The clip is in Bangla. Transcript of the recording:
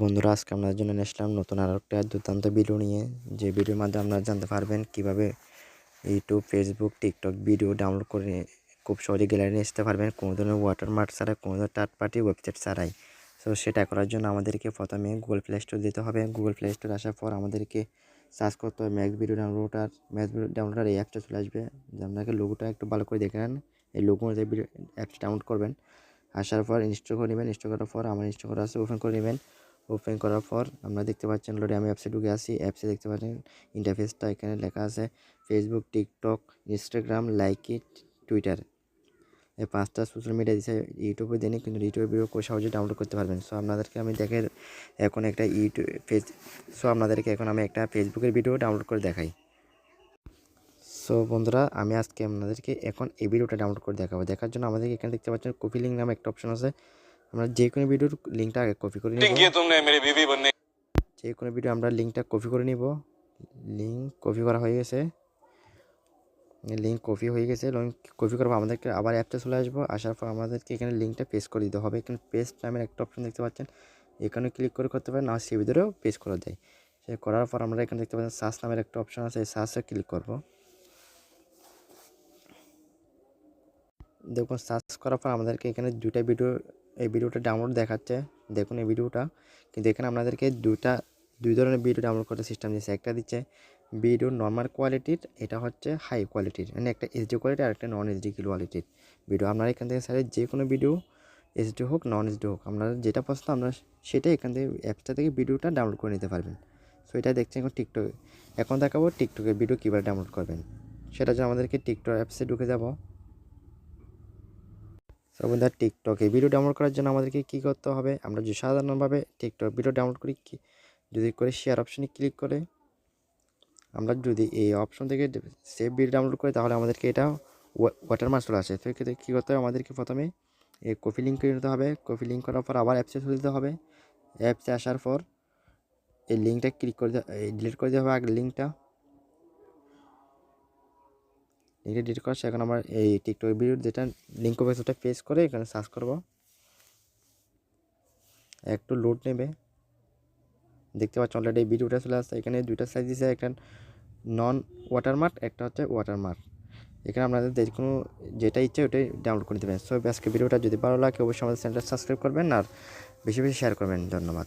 বন্ধুরা, আজকে আপনাদের জন্য নিয়ে আসলাম নতুন আর একটা দুর্দান্ত ভিডিও নিয়ে। যে ভিডিওর মাধ্যমে আপনারা জানতে পারবেন কীভাবে YouTube Facebook TikTok video download করে খুব সহজে গ্যালারি নিয়ে আসতে পারবেন। কোনো ধরনের ওয়াটারমার্ক ছাড়াই, কোনো ধরনের থার্ড পার্টি ওয়েবসাইট ছাড়াই। সো সেটা করার জন্য আমাদেরকে প্রথমে গুগল প্লে স্টোর দিতে হবে। গুগল প্লে স্টোর আসার পর আমাদেরকে সার্চ করতে হবে Max video downloader Max video downloader এই অ্যাপটা চলে আসবে। যে আপনাকে লোগোটা একটু ভালো করে দেখে নেন। এই লোগো অনুযায়ী ভিডিও অ্যাপটা ডাউনলোড করবেন। আসার পর ইনস্টল করে নেবেন। ইনস্টল করার পর আমার ইনস্টল করা আছে ওপেন করে নেবেন। ওপেন করার পর আমরা দেখতে পাচ্ছেন লোডে আমি অ্যাপসে ঢুকে আসি অ্যাপসে দেখতে পাচ্ছেন ইন্টারফেসটা এখানে লেখা আছে। Facebook TikTok Instagram Likee Twitter এই পাঁচটা সোশ্যাল মিডিয়া দিচ্ছে ইউটিউবে দেনি কিন্তু ইউটিউবে ভিডিও খুব সহজে ডাউনলোড করতে পারবেন। সো আপনাদেরকে আমি দেখে এখন একটা ইউটিউব ফেস সো আপনাদেরকে এখন আমি একটা ফেসবুকের ভিডিও ডাউনলোড করে দেখাই। সো বন্ধুরা, আমি আজকে আপনাদেরকে এখন এই ভিডিওটা ডাউনলোড করে দেখাবো। দেখার জন্য আমাদেরকে এখানে দেখতে পাচ্ছেন কপি লিঙ্ক নামে একটা অপশন আছে। আমরা যে কোনো ভিডিওর লিঙ্কটা আগে কপি করে নিব। যে কোনো ভিডিও আমরা লিঙ্কটা কপি করে নিব। লিঙ্ক কপি করা হয়ে গেছে। লিঙ্ক কপি হয়ে গেছে। লিঙ্ক কপি করব আমাদেরকে আবার অ্যাপটা চলে আসব। আসার পর আমাদেরকে এখানে লিঙ্কটা পেস্ট করে দিতে হবে। এখানে পেস্ট নামের একটা অপশন দেখতে পাচ্ছেন। এখানে ক্লিক করে করতে পারেন আর সে ভিতরেও পেস্ট করা যায়। সে করার পর আমরা এখানে দেখতে পাচ্ছেন সার্চ নামের একটা অপশন আছে। এই সার্চে ক্লিক করব। দেখুন সার্চ করার পর আমাদেরকে এখানে দুটা ভিডিও এই ভিডিওটা ডাউনলোড দেখাচ্ছে। দেখুন এই ভিডিওটা। কিন্তু এখানে আপনাদেরকে দুটা দুই ধরনের ভিডিও ডাউনলোড করতে সিস্টেম দিচ্ছে একটা দিচ্ছে ভিডিও নর্মাল কোয়ালিটির এটা হচ্ছে হাই কোয়ালিটির মানে একটা এইচডি কোয়ালিটি আর একটা নন এইচডি কোয়ালিটির ভিডিও আপনারা এখান থেকে সাইডে যে কোনো ভিডিও এইচডি হোক নন এইচডি হোক, আপনারা যেটা পছন্দ আপনারা সেটাই এখান থেকে অ্যাপসটা থেকে ভিডিওটা ডাউনলোড করে নিতে পারবেন। সো এটা দেখছেন এখন টিকটক এখন দেখাবো টিকটকের ভিডিও কীভাবে ডাউনলোড করবেন। সেটা জন্য আমাদেরকে টিকটক অ্যাপসে ঢুকে যাব। বন্ধুরা টিকটকে ভিডিও ডাউনলোড করার জন্য আমাদেরকে কী করতে হবে? আমরা যে সাধারণভাবে টিকটক ভিডিও ডাউনলোড করি যদি করে শেয়ার অপশনে ক্লিক করে, আমরা যদি এই অপশন থেকে সেভ ভিডিও ডাউনলোড করি, তাহলে আমাদেরকে এটা ওয়াটারমার্ক চলে আসে। তো এক্ষেত্রে কী করতে হবে? আমাদেরকে প্রথমে এই কপি লিঙ্ক করে নিতে হবে। কপি লিঙ্ক করার পর আবার অ্যাপসে চলে দিতে হবে। অ্যাপসে আসার পর এই লিঙ্কটা ক্লিক করে ডিলিট করে দিতে হবে। আগের লিঙ্কটা লিঙ্কটা ডিলিট করা এখন আমার এই টিকটক ভিডিওর যেটা লিঙ্ক হবে সেটা পেস্ট করে এখানে সার্চ করব। একটু লোড নেবে। দেখতে পাচ্ছ অলরেডি এই ভিডিওটা চলে আসছে। এখানে দুইটা সাইজ দিয়েছে একটা নন ওয়াটারমার্ক একটা হচ্ছে ওয়াটারমার্ক এখানে আপনাদের যে কোনো যেটা ইচ্ছে ওটাই ডাউনলোড করে দেবেন। সো আজকে ভিডিওটা যদি ভালো লাগে, অবশ্যই আমাদের চ্যানেলটা সাবস্ক্রাইব করবেন আর বেশি বেশি শেয়ার করবেন। ধন্যবাদ।